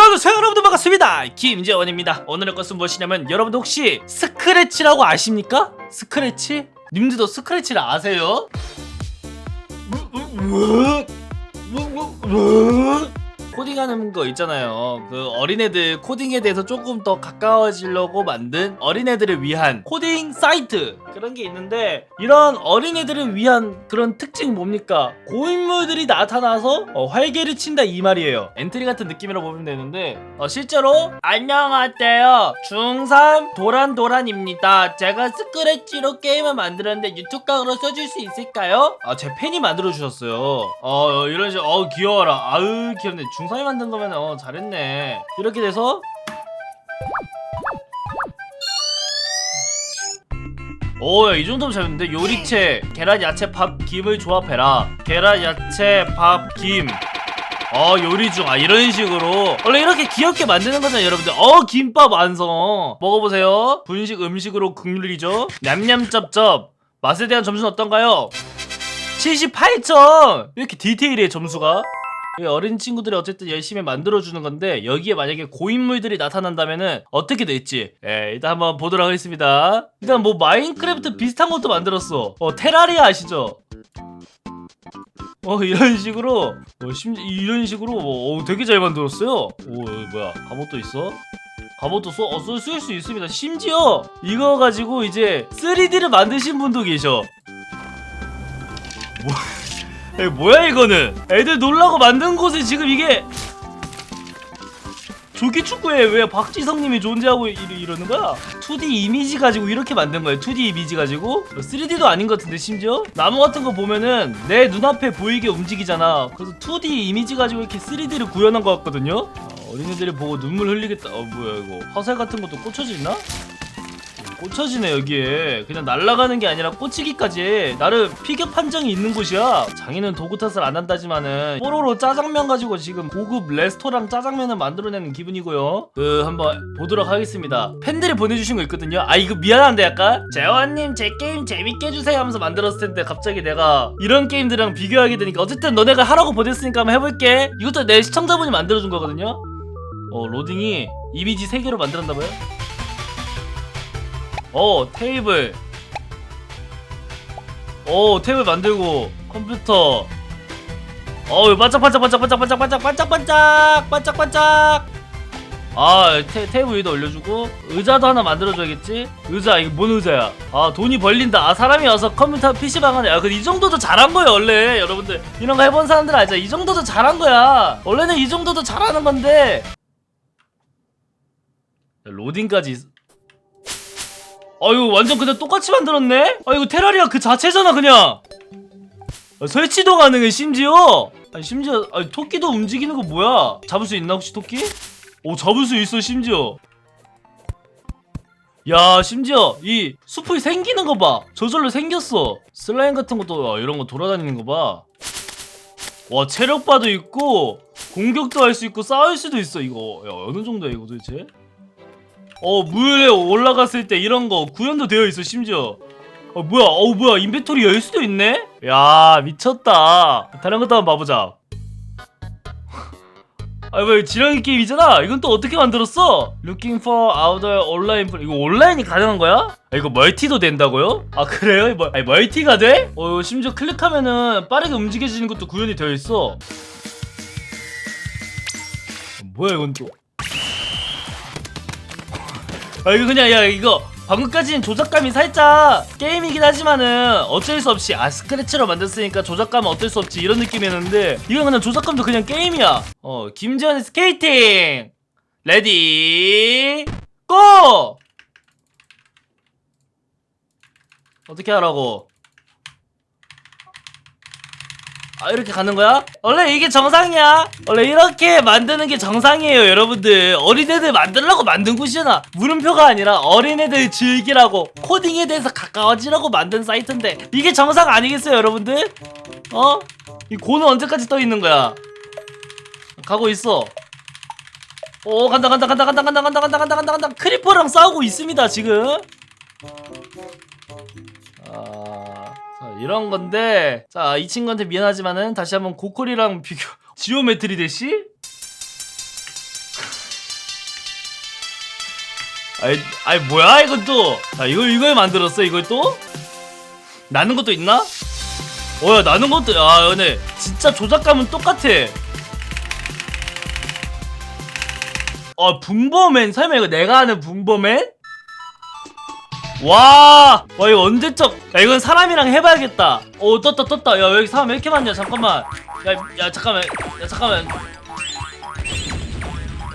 시청해주세요 여러분들 반갑습니다 김재원입니다 오늘의 것은 무엇이냐면 여러분들 혹시 스크래치라고 아십니까? 스크래치? 님들도 스크래치를 아세요? 코딩하는 거 있잖아요. 그 어린애들 코딩에 대해서 조금 더 가까워지려고 만든 어린애들을 위한 코딩 사이트 그런 게 있는데 이런 어린애들을 위한 그런 특징이 뭡니까? 고인물들이 나타나서 어, 활개를 친다 이 말이에요. 엔트리 같은 느낌이라고 보면 되는데 어, 실제로 안녕하세요. 중3 도란도란입니다. 제가 스크래치로 게임을 만들었는데 유튜브 각으로 써줄 수 있을까요? 아, 제 팬이 만들어 주셨어요. 어, 이런 식으로 어 귀여워라. 아유 귀엽네. 중3이 만든 거면 어 잘했네. 이렇게 돼서 오, 야, 이 정도면 재밌는데? 요리채, 계란, 야채, 밥, 김을 조합해라. 계란, 야채, 밥, 김. 어, 요리 중. 아, 이런 식으로. 원래 이렇게 귀엽게 만드는 거잖아요, 여러분들. 어, 김밥 완성. 먹어보세요. 분식 음식으로 국룰이죠. 냠냠쩝쩝. 맛에 대한 점수는 어떤가요? 78점! 왜 이렇게 디테일해, 점수가? 이 어린 친구들이 어쨌든 열심히 만들어주는 건데 여기에 만약에 고인물들이 나타난다면은 어떻게 될지. 예, 일단 한번 보도록 하겠습니다. 일단 뭐 마인크래프트 비슷한 것도 만들었어. 어 테라리아 아시죠? 어 이런 식으로. 어, 심지 이런 식으로. 어, 되게 잘 만들었어요. 오 뭐야. 갑옷도 있어? 갑옷도 써, 어, 쓸 수 있습니다. 심지어 이거 가지고 이제 3D를 만드신 분도 계셔. 뭐 에, 뭐야 이거는? 애들 놀라고 만든 곳에 지금 이게 조기 축구에 왜 박지성님이 존재하고 이, 이러는 거야? 2D 이미지 가지고 이렇게 만든 거예요 2D 이미지 가지고? 3D도 아닌 것 같은데 심지어? 나무 같은 거 보면은 내 눈앞에 보이게 움직이잖아. 그래서 2D 이미지 가지고 이렇게 3D를 구현한 것 같거든요? 어, 어린애들이 보고 눈물 흘리겠다. 어 뭐야 이거. 화살 같은 것도 꽂혀지나? 꽂혀지네 여기에. 그냥 날아가는 게 아니라 꽂히기까지. 나름 피격 판정이 있는 곳이야. 장인은 도구 탓을 안 한다지만은 뽀로로 짜장면 가지고 지금 고급 레스토랑 짜장면을 만들어내는 기분이고요. 그 한번 보도록 하겠습니다. 팬들이 보내주신 거 있거든요. 아 이거 미안한데 약간? 재환님 제 게임 재밌게 해주세요 하면서 만들었을 텐데 갑자기 내가 이런 게임들이랑 비교하게 되니까 어쨌든 너네가 하라고 보냈으니까 한번 해볼게. 이것도 내 시청자분이 만들어준 거거든요. 어 로딩이 이미지 3개로 만들었나봐요 어 테이블. 어 테이블 만들고 컴퓨터. 어 반짝반짝 반짝반짝 반짝반짝 반짝반짝 반짝반짝. 아 테, 테이블 위에다 올려주고 의자도 하나 만들어줘야겠지? 의자 이거 뭔 의자야? 아 돈이 벌린다. 아 사람이 와서 컴퓨터 PC방 하네 아 근데 이 정도도 잘한 거예요 원래. 여러분들 이런 거 해본 사람들 알죠 이 정도도 잘한 거야. 원래는 이 정도도 잘하는 건데. 로딩까지 있- 아 이거 완전 그냥 똑같이 만들었네? 아 이거 테라리아 그 자체잖아 그냥. 아, 설치도 가능해 심지어. 아니 심지어 아니 토끼도 움직이는 거 뭐야? 잡을 수 있나 혹시 토끼? 오 잡을 수 있어 심지어. 야 심지어 이 숲이 생기는 거 봐. 저절로 생겼어. 슬라임 같은 것도 아, 이런 거 돌아다니는 거 봐와 체력바도 있고 공격도 할 수 있고 싸울 수도 있어 이거. 야 어느 정도야 이거 도대체? 어 물에 올라갔을 때 이런 거 구현도 되어 있어 심지어. 어 뭐야? 어 뭐야? 인벤토리 열 수도 있네? 야 미쳤다. 다른 것도 한번 봐보자. 아왜 지렁이 게임이잖아. 이건 또 어떻게 만들었어? Looking for other online 이거 온라인이 가능한 거야? 아 이거 멀티도 된다고요? 아 그래요? 뭐, 아니 멀티가 돼? 어 심지어 클릭하면은 빠르게 움직여지는 것도 구현이 되어 있어. 뭐야 이건 또 아 이거 그냥 야 이거 방금까지는 조작감이 살짝 게임이긴 하지만은 어쩔 수 없이 아 스크래치로 만들었으니까 조작감은 어쩔 수 없지 이런 느낌이었는데 이건 그냥 조작감도 그냥 게임이야. 어 김지현의 스케이팅! 레디! 고! 어떻게 하라고 아 이렇게 가는 거야? 원래 이게 정상이야. 원래 이렇게 만드는 게 정상이에요 여러분들. 어린애들 만들라고 만든 곳이잖아. 물음표가 아니라 어린애들 즐기라고 코딩에 대해서 가까워지라고 만든 사이트인데 이게 정상 아니겠어요 여러분들? 어? 이 고는 언제까지 떠 있는 거야? 가고 있어. 오 간다 간다 간다 간다 간다 간다 간다 간다 간다 간다. 크리퍼랑 싸우고 있습니다 지금. 아, 자, 이런 건데. 자 이 친구한테 미안하지만은 다시 한번 고콜이랑 비교 지오메트리 대시? 아이 아이 뭐야 이건 또자 이걸 이걸 만들었어 이걸 또? 나는 것도 있나? 어야 나는 것도 아 근데 진짜 조작감은 똑같아. 어 분범맨. 설마 이거 내가 아는 분범맨? 와, 와 이거 언제적? 야 이건 사람이랑 해봐야겠다. 오 떴다 떴다. 야 여기 사람 왜 이렇게 많냐? 잠깐만. 야, 야 잠깐만. 야 잠깐만. 야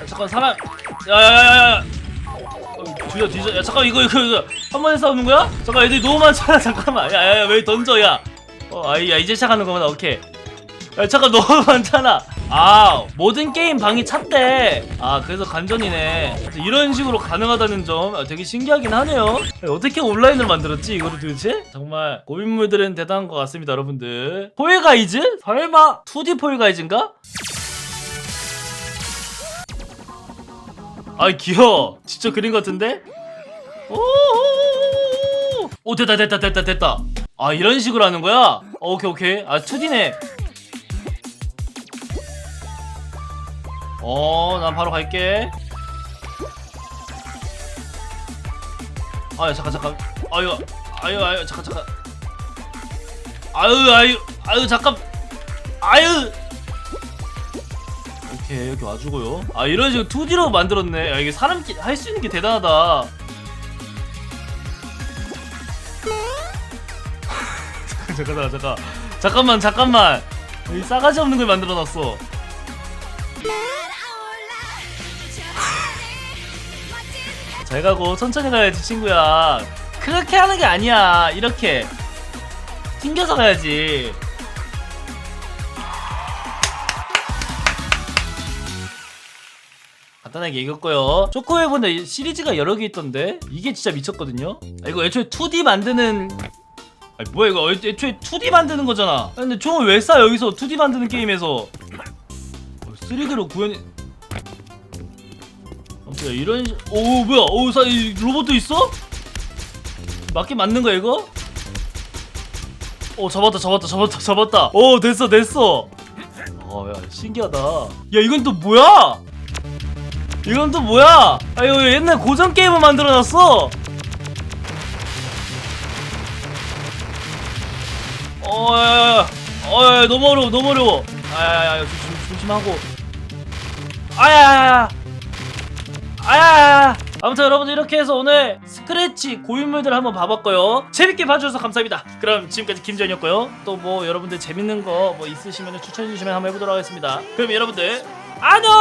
잠깐 사람. 야야야야. 뒤져 뒤져. 야 잠깐 이거 이거 이거 한 번에 싸우는 거야? 잠깐 애들이 너무 많잖아. 잠깐만. 야야야 왜 던져 야. 어, 아, 야 이제 시작하는 거구나. 오케이. 야 잠깐 너무 많잖아. 아 모든 게임 방이 찼대. 아 그래서 간전이네. 이런 식으로 가능하다는 점 아, 되게 신기하긴 하네요. 야, 어떻게 온라인을 만들었지 이거를 도대체? 정말 고인물들은 대단한 것 같습니다, 여러분들. 폴가이즈? 설마 2D 폴가이즈인가? 아 귀여워. 진짜 것 같은데? 오, 오 됐다 됐다 됐다 됐다. 아 이런 식으로 하는 거야? 어, 오케이 오케이. 아 2D네. 어, 난 바로 갈게. 아유, 잠깐, 잠깐. 아유, 아유, 아유, 잠깐, 잠깐. 아유, 아유, 아유, 잠깐. 아유. 오케이, 여기 와주고요. 아, 이런 식으로 2D로 만들었네. 야, 이게 사람 할 수 있는 게 대단하다. 잠깐, 잠깐, 잠깐. 잠깐만, 잠깐만. 이 싸가지 없는 걸 만들어 놨어. 잘 가고 천천히 가야지 친구야. 그렇게 하는 게 아니야. 이렇게 튕겨서 가야지. 간단하게 읽었고요. 초코웨이브는 시리즈가 여러 개 있던데? 이게 진짜 미쳤거든요. 아, 이거 애초에 2D 만드는 아니 뭐야 이거 애- 애초에 2D 만드는 거잖아. 아, 근데 총을 왜 쏴 여기서 2D 만드는 게임에서? 3D로 구현이 아무튼 이런 시... 오 뭐야? 오 사, 이 로봇도 있어? 맞긴 맞는 거야 이거? 오 잡았다 잡았다 잡았다 잡았다. 오 됐어 됐어. 어야 신기하다. 야 이건 또 뭐야? 이건 또 뭐야? 아 이거 옛날 고전 게임을 만들어놨어? 어야야야. 어야 너무 어려워 너무 어려워. 아야야야 조심 조심하고. 아야야야 아야 아무튼 여러분들 이렇게 해서 오늘 스크래치 고인물들 한번 봐봤고요. 재밌게 봐주셔서 감사합니다. 그럼 지금까지 김전이었고요. 또 뭐 여러분들 재밌는 거 뭐 있으시면 추천해주시면 한번 해보도록 하겠습니다. 그럼 여러분들 안녕